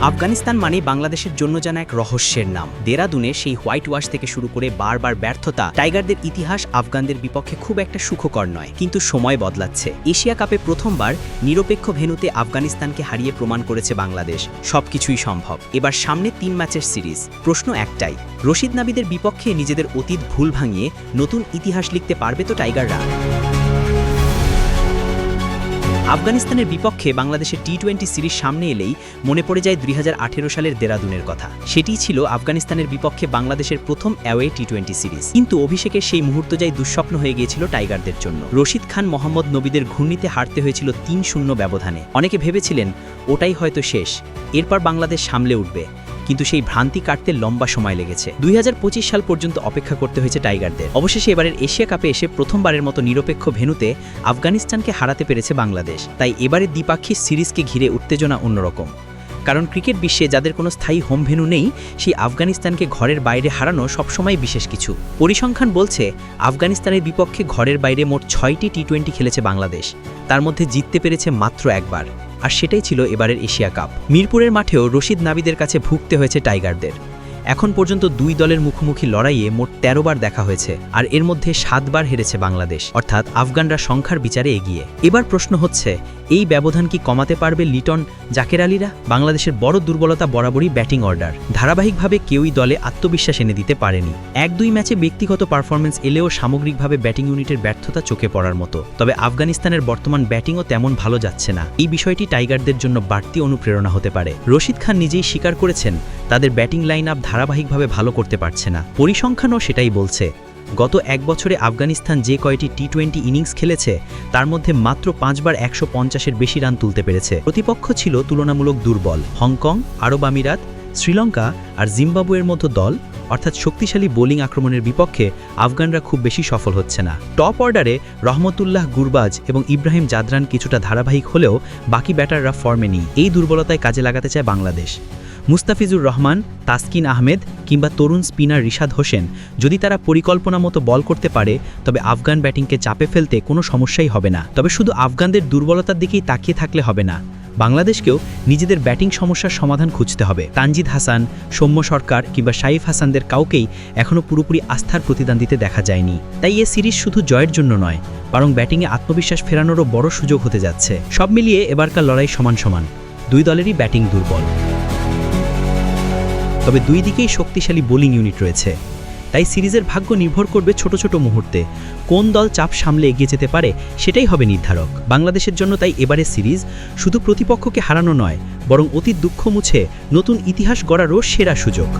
আফগানিস্তান মানে বাংলাদেশের জন্য যেন এক রহস্যের নাম। দেরাদুনে সেই হোয়াইট ওয়াশ থেকে শুরু করে বারবার ব্যর্থতা, টাইগারদের ইতিহাস আফগানদের বিপক্ষে খুব একটা সুখকর নয়, কিন্তু সময় বদলাচ্ছে। এশিয়া কাপে প্রথমবার নিরপেক্ষ ভেনুতে আফগানিস্তানকে হারিয়ে প্রমাণ করেছে বাংলাদেশ। সবকিছুই সম্ভব। এবার সামনে তিন ম্যাচের সিরিজ। প্রশ্ন একটাই, রশিদ নাবিদের বিপক্ষে নিজেদের অতীত ভুল ভাঙিয়ে নতুন ইতিহাস লিখতে পারবে তো টাইগাররা? আফগানিস্তানের বিপক্ষে বাংলাদেশের টি টোয়েন্টি সিরিজ সামনে এলেই মনে পড়ে যায় দুই হাজার আঠেরো সালের দেরাদুনের কথা। সেটিই ছিল আফগানিস্তানের বিপক্ষে বাংলাদেশের প্রথম অ্যাওয়ে টি টোয়েন্টি সিরিজ। কিন্তু অভিষেকের সেই মুহূর্ত যাই দুঃস্বপ্ন হয়ে গিয়েছিল টাইগারদের জন্য। রশিদ খান, মোহাম্মদ নবীদের ঘূর্ণিতে হারতে হয়েছিল তিন শূন্য ব্যবধানে। অনেকে ভেবেছিলেন, ওটাই হয়তো শেষ। এরপর বাংলাদেশ সামলে উঠবে। কিন্তু সেই ভ্রান্তি কাটতে লম্বা সময় লেগেছে। দুই হাজার পঁচিশ সাল পর্যন্ত অপেক্ষা করতে হয়েছে টাইগারদের। অবশেষে এবারের এশিয়া কাপে এসে প্রথমবারের মতো নিরপেক্ষ ভেনুতে আফগানিস্তানকে হারাতে পেরেছে বাংলাদেশ। তাই এবারের দ্বিপাক্ষিক সিরিজকে ঘিরে উত্তেজনা অন্যরকম। কারণ ক্রিকেট বিশ্বে যাদের কোনো স্থায়ী হোম ভেন্যু নেই, সেই আফগানিস্তানকে ঘরের বাইরে হারানো সবসময় বিশেষ কিছু। পরিসংখ্যান বলছে, আফগানিস্তানের বিপক্ষে ঘরের বাইরে মোট ছয়টি টি টোয়েন্টি খেলেছে বাংলাদেশ। তার মধ্যে জিততে পেরেছে মাত্র একবার। আর সেটাই ছিল এবারের এশিয়া কাপ। মিরপুরের মাঠেও রশিদ নাবিদের কাছে ভুগতে হয়েছে টাইগারদের। এখন পর্যন্ত দুই দলের মুখোমুখি লড়াইয়ে মোট ১৩ বার দেখা হয়েছে, আর এর মধ্যে সাতবার হেরেছে বাংলাদেশ, অর্থাৎ আফগানরা সংখ্যার বিচারে এগিয়ে। এবার প্রশ্ন হচ্ছে, এই ব্যবধান কি কমাতে পারবে লিটন জাকের আলীরা? বাংলাদেশের বড় দুর্বলতা বরাবরই ব্যাটিং অর্ডার। ধারাবাহিকভাবে কেউই দলে আত্মবিশ্বাস এনে দিতে পারেনি। এক দুই ম্যাচে ব্যক্তিগত পারফরমেন্স এলেও সামগ্রিকভাবে ব্যাটিং ইউনিটের ব্যর্থতা চোখে পড়ার মতো। তবে আফগানিস্তানের বর্তমান ব্যাটিংও তেমন ভালো যাচ্ছে না। এই বিষয়টি টাইগারদের জন্য বাড়তি অনুপ্রেরণা হতে পারে। রশিদ খান নিজেই স্বীকার করেছেন, তাদের ব্যাটিং লাইন আপ ধারাবাহিকভাবে ভালো করতে পারছে না। পরিসংখ্যানও সেটাই বলছে। গত এক বছরে আফগানিস্তান যে কয়টি টি টোয়েন্টি ইনিংস খেলেছে, তার মধ্যে মাত্র পাঁচবার একশো পঞ্চাশের বেশি রান তুলতে পেরেছে। প্রতিপক্ষ ছিল তুলনামূলক দুর্বল। হংকং, আরব আমিরাত, শ্রীলঙ্কা আর জিম্বাবুয়ের মতো দল, অর্থাৎ শক্তিশালী বোলিং আক্রমণের বিপক্ষে আফগানরা খুব বেশি সফল হচ্ছে না। টপ অর্ডারে রহমতুল্লাহ গুরবাজ এবং ইব্রাহিম জাদরান কিছুটা ধারাবাহিক হলেও বাকি ব্যাটাররা ফর্মে নেই। এই দুর্বলতায় কাজে লাগাতে চায় বাংলাদেশ। মুস্তাফিজুর রহমান, তাসকিন আহমেদ কিংবা তরুণ স্পিনার রিশাদ হোসেন। যদি তারা পরিকল্পনা মতো বল করতে পারে, তবে আফগান ব্যাটিংকে চাপে ফেলতে কোনো সমস্যাই হবে না। তবে শুধু আফগানদের দুর্বলতার দিকেই তাকিয়ে থাকলে হবে না। বাংলাদেশকেও নিজেদের ব্যাটিং সমস্যার সমাধান খুঁজতে হবে। তানজিদ হাসান, সৌম্য সরকার কিংবা সাইফ হাসানদের কাউকেই এখনও পুরোপুরি আস্থার প্রতিদান দিতে দেখা যায়নি। তাই এ সিরিজ শুধু জয়ের জন্য নয়, বরং ব্যাটিংয়ে আত্মবিশ্বাস ফেরানোরও বড় সুযোগ হতে যাচ্ছে। সব মিলিয়ে এবারকার লড়াই সমান সমান। দুই দলেরই ব্যাটিং দুর্বল। তবে দুই দিকেই শক্তিশালী বোলিং ইউনিট রয়েছে। তাই সিরিজের ভাগ্য নির্ভর করবে ছোট ছোট মুহূর্তে। কোন দল চাপ সামলে এগিয়ে যেতে পারে, সেটাই হবে নির্ধারক। বাংলাদেশের জন্য তাই এবারের সিরিজ শুধু প্রতিপক্ষকে হারানো নয়, বরং অতীত দুঃখ মুছে নতুন ইতিহাস গড়ারও সেরা সুযোগ।